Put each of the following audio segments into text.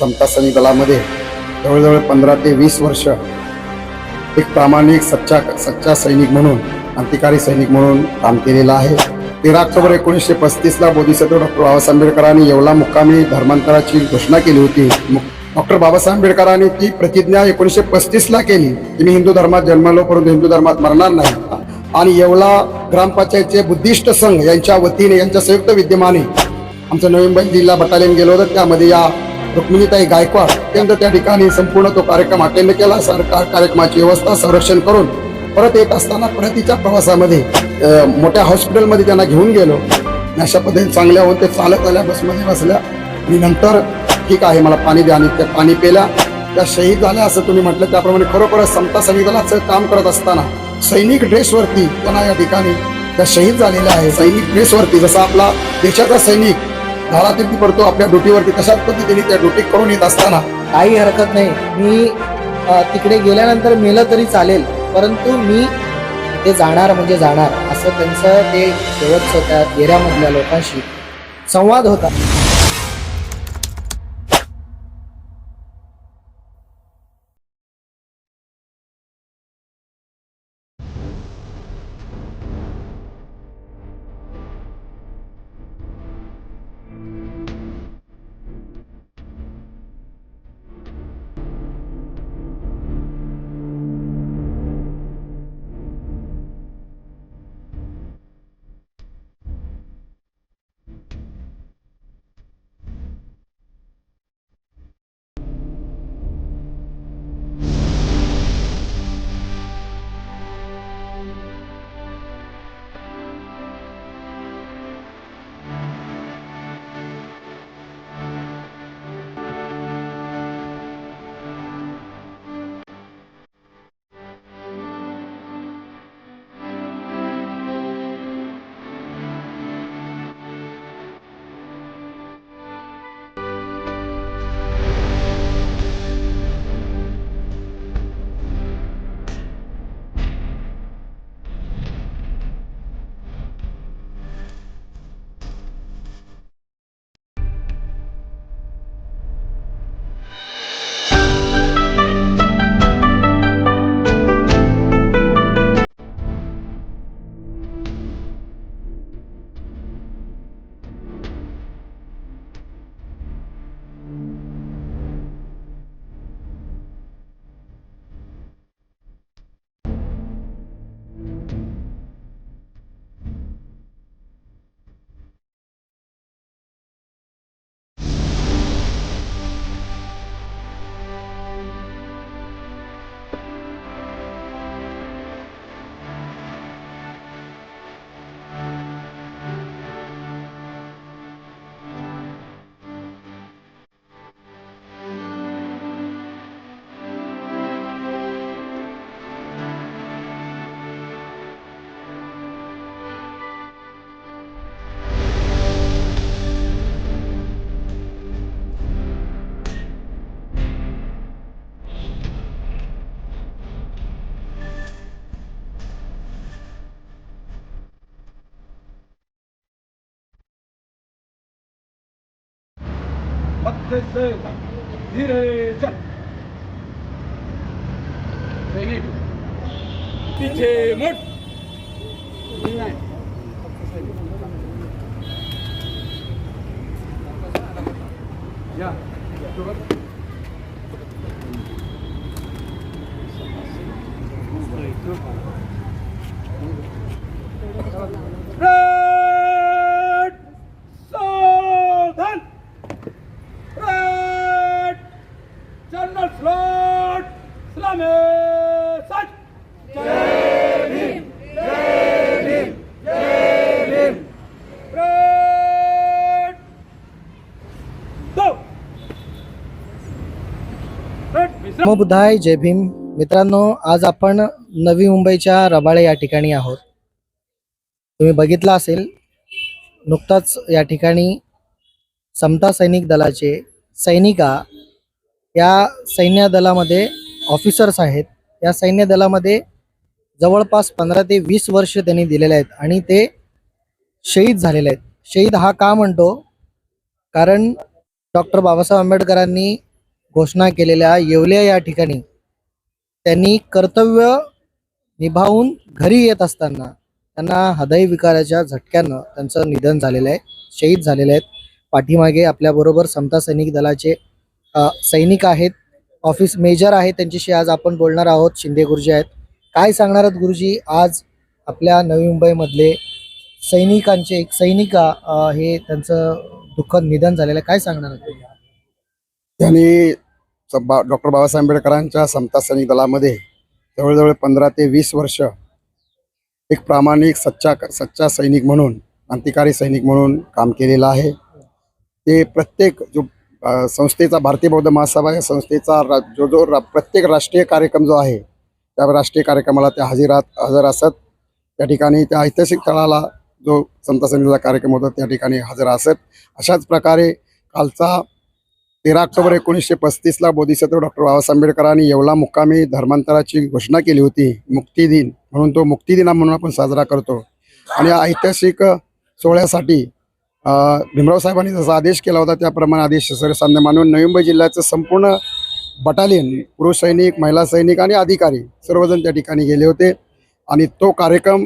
समता सैनिक दलामध्ये जवळजवळ पंधरा ते वीस वर्ष एक प्रामाणिक सच्चा सच्चा सैनिक म्हणून क्रांतिकारी सैनिक म्हणून काम केलेलं आहे. तेरा ऑक्टोबर एकोणीसशे पस्तीसला बोधिसत्व डॉक्टर बाबासाहेब आंबेडकरांनी येवला मुक्कामी धर्मांतराची घोषणा केली होती. डॉक्टर बाबासाहेब आंबेडकरांनी ती प्रतिज्ञा एकोणीसशे पस्तीसला केली. की मी हिंदू धर्मात जन्मलो परंतु हिंदू धर्मात मरणार नाही. आणि येवला ग्रामपंचायतचे बुद्धिस्ट संघ यांच्या वतीने यांच्या संयुक्त विद्यमाने आमचं नवीन जिल्हा बटालियन गेलो होतं. त्यामध्ये या रुक्मिणीताई गायकवाड अत्यंत त्या ठिकाणी संपूर्ण तो कार्यक्रम अटेंड केला. सरकार कार्यक्रमाची व्यवस्था संरक्षण करून परत येत असताना परतीच्या प्रवासामध्ये मोठ्या हॉस्पिटलमध्ये त्यांना घेऊन गेलो. अशा पद्धतीने चांगल्या होऊन ते चालत आल्या बसमध्ये बसल्या. आणि नंतर ठीक आहे मला पाणी द्या. आणि त्या पाणी पेल्या. त्या शहीद झाल्या असं तुम्ही म्हटलं. त्याप्रमाणे खरोखरच समता सैनिक दलाचं काम करत असताना सैनिक ड्रेसवरती त्यांना या ठिकाणी त्या शहीद झालेल्या आहे सैनिक ड्रेसवरती जसा आपला देशाचा सैनिक धारातीर्थी पडतो आपल्या ड्युटीवरती तशाच पद्धतीने त्या ड्युटी करून येत असताना? काही हरकत नाही. मी तिकडे गेल्यानंतर मेलं तरी चालेल परंतु मी ते जाणार म्हणजे जाणार असं त्यांचं ते शेवटचं त्या एरियामधल्या लोकांशी संवाद होता. से धीरे चल सैनिक पीछे मुड़ या Red! मग बुधाय बुद्धाय जय भीम. मित्रांनो आज आपण नवी मुंबईच्या रबाळे या ठिकाणी आहोत. तुम्ही बघितलं असेल नुकताच या ठिकाणी समता सैनिक दलाचे सैनिका या सैन्य दलामध्ये ऑफिसर्स आहेत. या सैन्य दलामध्ये जवळपास पंधरा ते वीस वर्ष त्यांनी दिलेले आहेत आणि ते शहीद झालेले आहेत. शहीद हा का म्हणतो? कारण डॉक्टर बाबासाहेब आंबेडकरांनी घोषणा केलेल्या येवल्या या ठिकाणी त्यांनी कर्तव्य निभावून घरी येत असताना त्यांना हृदयविकाराच्या झटक्यानं त्यांचं निधन झालेलं आहे शहीद झालेले आहेत. पाठीमागे आपल्याबरोबर समता सैनिक दलाचे सैनिक आहेत. ऑफिस मेजर आहेत त्यांच्याशी आज आपण बोलणार आहोत. शिंदे गुरुजी आहेत. काय सांगणार आहेत गुरुजी? आज आपल्या नवी मुंबईमधले सैनिकांचे एक सैनिका हे त्यांचं दुःखद निधन झालेलं आहे. काय सांगणार आहेत? त्यांनी बा डॉक्टर बाबासाहेब आंबेडकरांच्या समता सैनिक दलामध्ये जवळजवळ पंधरा ते वीस वर्ष एक प्रामाणिक सच्चा सच्चा सैनिक म्हणून क्रांतिकारी सैनिक म्हणून काम केलेलं आहे. ते प्रत्येक जो संस्थेचा भारतीय बौद्ध महासभा या संस्थेचा रा जो जो रा प्रत्येक राष्ट्रीय कार्यक्रम जो आहे त्या राष्ट्रीय कार्यक्रमाला त्या हजिरात हजर असत. त्या ठिकाणी त्या ऐतिहासिक स्थळाला जो संत सैनिकाचा कार्यक्रम होता त्या ठिकाणी हजर असत. अशाच प्रकारे कालचा तेरा ऑक्टोबर एकोणीसशे पस्तीसला बोधिसत्व डॉक्टर बाबासाहेब आंबेडकरांनी येवला मुक्कामी धर्मांतराची घोषणा केली होती मुक्ती दिन म्हणून तो मुक्तीदिना म्हणून आपण साजरा करतो. आणि या ऐतिहासिक सोहळ्यासाठी भीमराव साहेबांनी जसा आदेश केला होता त्याप्रमाणे आदेश सर्वसामान्य मानून नवी मुंबई जिल्ह्याचं संपूर्ण बटालियन पुरुष सैनिक महिला सैनिक आणि अधिकारी सर्वजण त्या ठिकाणी गेले होते. आणि तो कार्यक्रम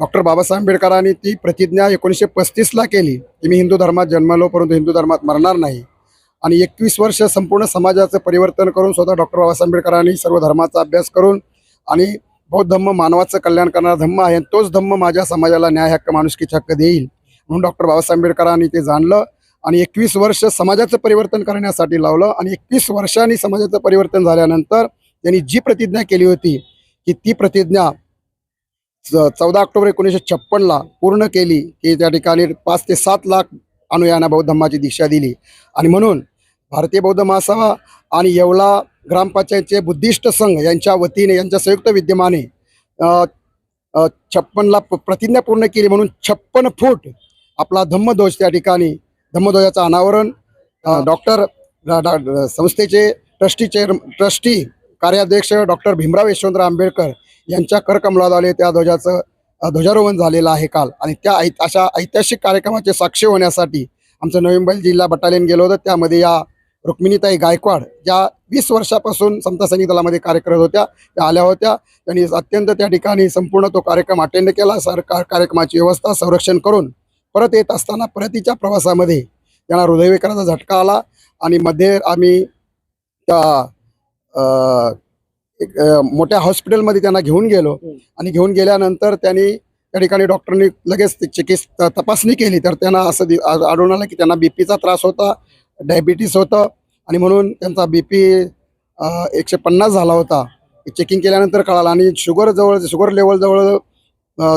डॉक्टर बाबासाहेब आंबेडकरांनी ती प्रतिज्ञा एकोणीसशे पस्तीसला केली की मी हिंदू धर्मात जन्मलो परंतु हिंदू धर्मात मरणार नाही. आणि एकवीस वर्ष संपूर्ण समाजाचं परिवर्तन करून स्वतः डॉक्टर बाबासाहेब आंबेडकरांनी सर्व धर्माचा अभ्यास करून आणि बौद्ध धम्म मानवाचं कल्याण करणारा धम्म आहे आणि तोच धम्म माझ्या समाजाला न्याय हक्क माणुसकीचे हक्क देईल म्हणून डॉक्टर बाबासाहेब आंबेडकरांनी ते जाणलं आणि एकवीस वर्ष समाजाचं परिवर्तन करण्यासाठी लावलं आणि एकवीस वर्षांनी समाजाचं परिवर्तन झाल्यानंतर त्यांनी जी प्रतिज्ञा केली होती की ती प्रतिज्ञा चौदा ऑक्टोबर एकोणीसशे छप्पनला पूर्ण केली की त्या ठिकाणी पाच ते सात लाख अनुयायांना बौद्ध धम्माची दीक्षा दिली. आणि म्हणून भारतीय बौद्ध महासभा आणि येवला ग्रामपंचायतचे बुद्धिस्ट संघ यांच्या वतीने यांच्या संयुक्त विद्यमाने छप्पनला प- प्रतिज्ञा पूर्ण केली म्हणून छप्पन फूट आपला धम्मध्वज त्या ठिकाणी धम्मध्वजाचं अनावरण डॉक्टर संस्थेचे ट्रस्टी चेअर ट्रस्टी कार्याध्यक्ष डॉक्टर भीमराव यशवंतराव आंबेडकर यांच्या करकमलाद्वारे त्या ध्वजाचं ध्वजारोहण झालेलं आहे काल. आणि त्या ऐ अशा ऐतिहासिक कार्यक्रमाचे साक्ष होण्यासाठी आमचं नवी मुंबई जिल्हा बटालियन गेलो होतं. त्यामध्ये या रुक्मिणीताई गायकवाड ज्या वीस वर्षापासून समता सैनिक दलामध्ये कार्यरत होत्या त्या आल्या होत्या. त्यांनी अत्यंत त्या ठिकाणी संपूर्ण तो कार्यक्रम अटेंड केला. सरकार कार्यक्रमाची व्यवस्था संरक्षण करून परत येत असताना परतीच्या प्रवासामध्ये त्यांना हृदयविकाराचा झटका आला आणि मध्ये आम्ही त्या मोठ्या हॉस्पिटलमध्ये त्यांना घेऊन गेलो. आणि घेऊन गेल्यानंतर त्यांनी त्या ठिकाणी डॉक्टरनी लगेच चिकित्स तपासणी केली. तर त्यांना असं आढळून आलं की त्यांना बीपीचा त्रास होता. डायबिटीस होतं आणि म्हणून त्यांचा बी पी एकशे पन्नास झाला होता. चेकिंग केल्यानंतर कळालं आणि शुगर जवळ शुगर लेवल जवळ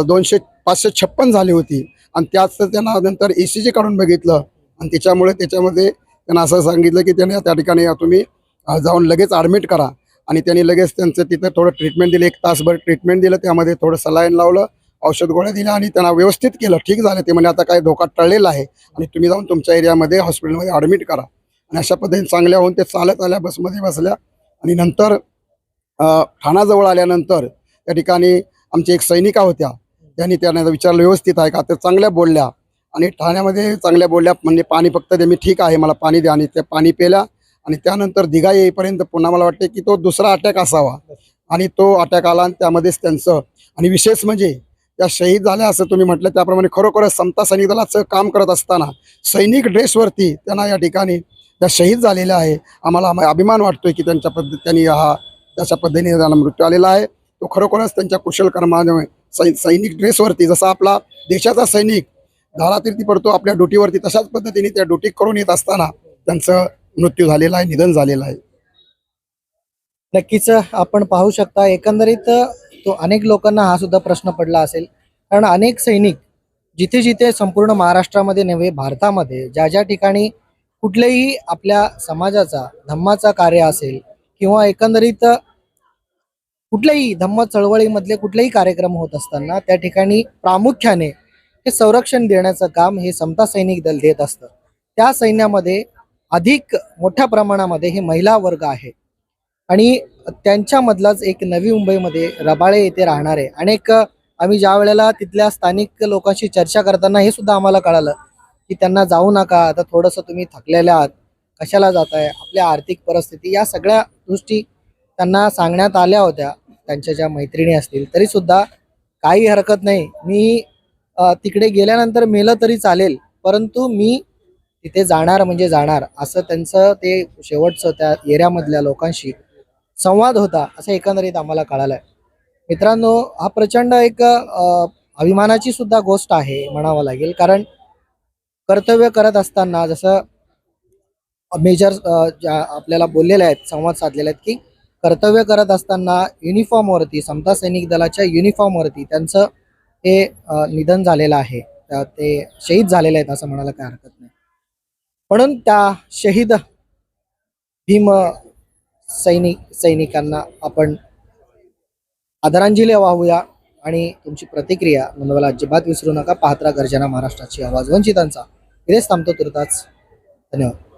दोनशे पाचशे छप्पन झाली होती. आणि त्याच त्यांना नंतर ए सी जी काढून बघितलं. आणि त्याच्यामुळे त्याच्यामध्ये त्यांना असं सांगितलं की त्याने त्या ठिकाणी तुम्ही जाऊन लगेच ॲडमिट करा. आणि त्यांनी लगेच त्यांचं तिथं थोडं ट्रीटमेंट दिलं. एक तासभर ट्रीटमेंट दिलं. त्यामध्ये थोडं सलाईन लावलं. औषध गोळ्या दिल्या आणि त्यांना व्यवस्थित केलं. ठीक झालं ते म्हणजे आता काय धोका टळलेला आहे. आणि तुम्ही जाऊन तुमच्या एरियामध्ये हॉस्पिटलमध्ये ॲडमिट करा. आणि अशा पद्धतीने चांगल्या होऊन ते चालत आल्या बसमध्ये बसल्या. आणि नंतर ठाण्याजवळ ठाणाजवळ आल्यानंतर त्या ठिकाणी आमची एक सैनिका होत्या. त्यांनी त्यांना विचारलं व्यवस्थित आहे का? तर चांगल्या बोलल्या. आणि ठाण्यामध्ये चांगल्या बोलल्या म्हणजे पाणी फक्त दे मी ठीक आहे मला पाणी द्या. आणि ते पाणी पेल्या. आणि त्यानंतर दिघा येईपर्यंत पुन्हा मला वाटते की तो दुसरा अटॅक असावा. आणि तो अटॅक आला आणि त्यामध्येच त्यांचं. आणि विशेष म्हणजे या शहीद झाल्या असं तुम्ही म्हटलं त्याप्रमाणे खरोखरच समता सैनिक दलाचं काम करत असताना सैनिक ड्रेसवरती त्यांना या ठिकाणी त्या शहीद झालेल्या आहे. आम्हाला अभिमान वाटतोय की त्यांच्या पद्धती त्यांनी हा त्याच्या पद्धतीने त्यांना मृत्यू आलेला आहे. तो खरोखरच त्यांच्या कुशल कर्मामुळे सै सैनिक ड्रेसवरती जसा आपला देशाचा सैनिक धारातीर्थी पडतो आपल्या ड्युटीवरती तशाच पद्धतीने त्या ड्युटी करून येत असताना त्यांचं मृत्यू झालेला आहे निधन झालेलं आहे. नक्कीच आपण पाहू शकता एकंदरीत तो अनेक लोकांना हा सुद्धा प्रश्न पडला असेल. कारण अनेक सैनिक जिथे जिथे संपूर्ण महाराष्ट्रामध्ये नव्हे भारतामध्ये ज्या ज्या ठिकाणी कुठलेही आपल्या समाजाचा धम्माचा कार्य असेल किंवा एकंदरीत कुठल्याही धम्म चळवळीमधले कुठलेही कार्यक्रम होत असताना त्या ठिकाणी प्रामुख्याने हे संरक्षण देण्याचं काम हे समता सैनिक दल देत असतं. त्या सैन्यामध्ये अधिक मोठ्या प्रमाणामध्ये हे महिला वर्ग आहे. आणि त्यांच्यामधलाच एक नवी मुंबईमध्ये रबाळे येथे राहणारे अनेक आम्ही ज्या वेळेला तिथल्या स्थानिक लोकांशी चर्चा करताना हे सुद्धा आम्हाला कळालं की त्यांना जाऊ नका आता थोडंसं तुम्ही थकलेल्या आहात कशाला जात आहे आपल्या आर्थिक परिस्थिती या सगळ्या गोष्टी त्यांना सांगण्यात आल्या होत्या त्यांच्या ज्या मैत्रिणी असतील तरीसुद्धा काही हरकत नाही. मी तिकडे गेल्यानंतर मेलं तरी चालेल परंतु मी तिथे जाणार म्हणजे जाणार असं त्यांचं ते शेवटचं त्या एरियामधल्या लोकांशी संवाद होता असं एकंदरीत आम्हाला कळालंय. मित्रांनो हा प्रचंड एक अभिमानाची सुद्धा गोष्ट आहे म्हणावं लागेल. कारण कर्तव्य करत असताना जसं मेजर ज्या आपल्याला बोललेले आहेत संवाद साधलेले आहेत की कर्तव्य करत असताना युनिफॉर्मवरती समता सैनिक दलाच्या युनिफॉर्मवरती त्यांचं हे निधन झालेलं आहे. ते शहीद झालेले आहेत असं म्हणायला काय हरकत नाही. म्हणून त्या शहीद भीम सैनिक सैनिकांना आपण आदरांजली वाहूया आणि तुमची प्रतिक्रिया नोंदवायला अजिबात विसरू नका. पाहत्रा गर्जना महाराष्ट्राची आवाज. वंचितांचा. इथेच थांबतो तुर्ताच धन्यवाद.